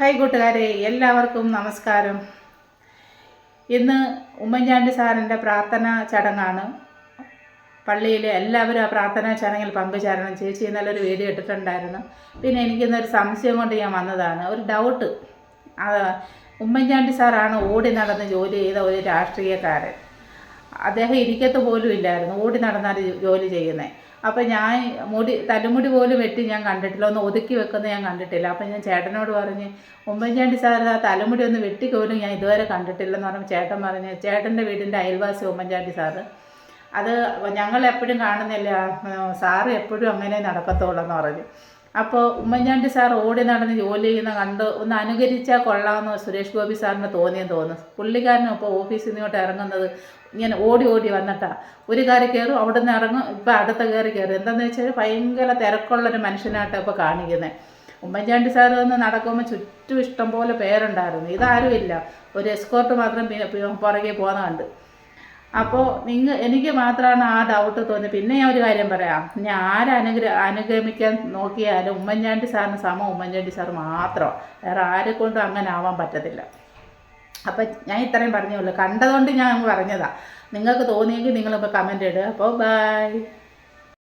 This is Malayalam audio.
ഹായ് കൂട്ടുകാരെ എല്ലാവർക്കും നമസ്കാരം. ഇന്ന് ഉമ്മൻചാണ്ടി സാറിന്റെ പ്രാർത്ഥനാ ചടങ്ങാണ്. പള്ളിയിലെ എല്ലാവരും ആ പ്രാർത്ഥനാ ചടങ്ങിൽ പങ്കുചേരണം. ചേച്ചി ഇന്നലെ ഒരു വീഡിയോ ഇട്ടിട്ടുണ്ടായിരുന്നു. പിന്നെ എനിക്കിന്നൊരു സംശയം കൊണ്ട് ഞാൻ വന്നതാണ്. ഒരു ഡൗട്ട് ഉമ്മൻചാണ്ടി സാറാണ് ഓടി നടന്ന് ജോലി ചെയ്ത ഒരു രാഷ്ട്രീയക്കാരൻ. അദ്ദേഹം ഇരിക്കത്ത് പോലും ഇല്ലായിരുന്നു. ഓടി നടന്നാണ് ജോലി ചെയ്യുന്നത് അപ്പം ഞാൻ മുടി തലമുടി പോലും വെട്ടി ഞാൻ കണ്ടിട്ടില്ല. ഒന്ന് ഒതുക്കി വെക്കുന്നത് ഞാൻ കണ്ടിട്ടില്ല. അപ്പം ഞാൻ ചേട്ടനോട് പറഞ്ഞ് ഉമ്മൻചാണ്ടി സാർ ആ തലമുടി ഒന്ന് വെട്ടി പോലും ഞാൻ ഇതുവരെ കണ്ടിട്ടില്ലെന്ന് പറഞ്ഞപ്പോൾ ചേട്ടൻ പറഞ്ഞ് ചേട്ടന്റെ വീടിന്റെ അയൽവാസി ഉമ്മൻചാണ്ടി സാറ് അത് ഞങ്ങൾ എപ്പോഴും കാണുന്നില്ല സാറ് എപ്പോഴും അങ്ങനെ നടക്കത്തുള്ളൂ എന്ന് പറഞ്ഞു. അപ്പോൾ ഉമ്മൻചാണ്ടി സാർ ഓടി നടന്ന് ജോലി ചെയ്യുന്ന കണ്ട് ഒന്ന് അനുകരിച്ചാൽ കൊള്ളാമെന്ന് സുരേഷ് ഗോപി സാറിന് തോന്നിയെന്ന് തോന്നുന്നു. പുള്ളിക്കാരനും ഇപ്പോൾ ഓഫീസിൽ നിന്നോട്ട് ഇറങ്ങുന്നത് ഇങ്ങനെ ഓടി ഓടി വന്നിട്ടാണ് ഒരു കയറി കയറും അവിടെ നിന്ന് ഇറങ്ങും ഇപ്പം അടുത്ത കയറി. കയറും എന്താണെന്ന് വെച്ചാൽ ഭയങ്കര തിരക്കുള്ളൊരു മനുഷ്യനായിട്ടാണ് ഇപ്പോൾ കാണിക്കുന്നത് ഉമ്മൻചാണ്ടി സാർ ഒന്ന് നടക്കുമ്പോൾ ചുറ്റും ഇഷ്ടംപോലെ പേരുണ്ടായിരുന്നു. ഇതാരും ഇല്ല ഒരു എസ്കോർട്ട് മാത്രം പി- പി- പുറകെ പോകുന്ന അപ്പോൾ നിങ്ങൾ എനിക്ക് മാത്രമാണ് ആ ഡൗട്ട് തോന്നി പിന്നെ ഞാൻ ഒരു കാര്യം പറയാം. ഞാൻ ആരനുഗ്ര അനുഗമിക്കാൻ നോക്കിയാലും ഉമ്മൻചാണ്ടി സാറിന് സമം ഉമ്മൻചാണ്ടി സാർ മാത്രം. വേറെ ആരെ കൊണ്ടും അങ്ങനെ ആവാൻ പറ്റത്തില്ല. അപ്പം ഞാൻ ഇത്രയും പറഞ്ഞുള്ളൂ കണ്ടതുകൊണ്ട് ഞാൻ പറഞ്ഞതാ. നിങ്ങൾക്ക് തോന്നിയെങ്കിൽ നിങ്ങളിപ്പോൾ കമന്റ് ഇടുക. അപ്പോൾ ബൈ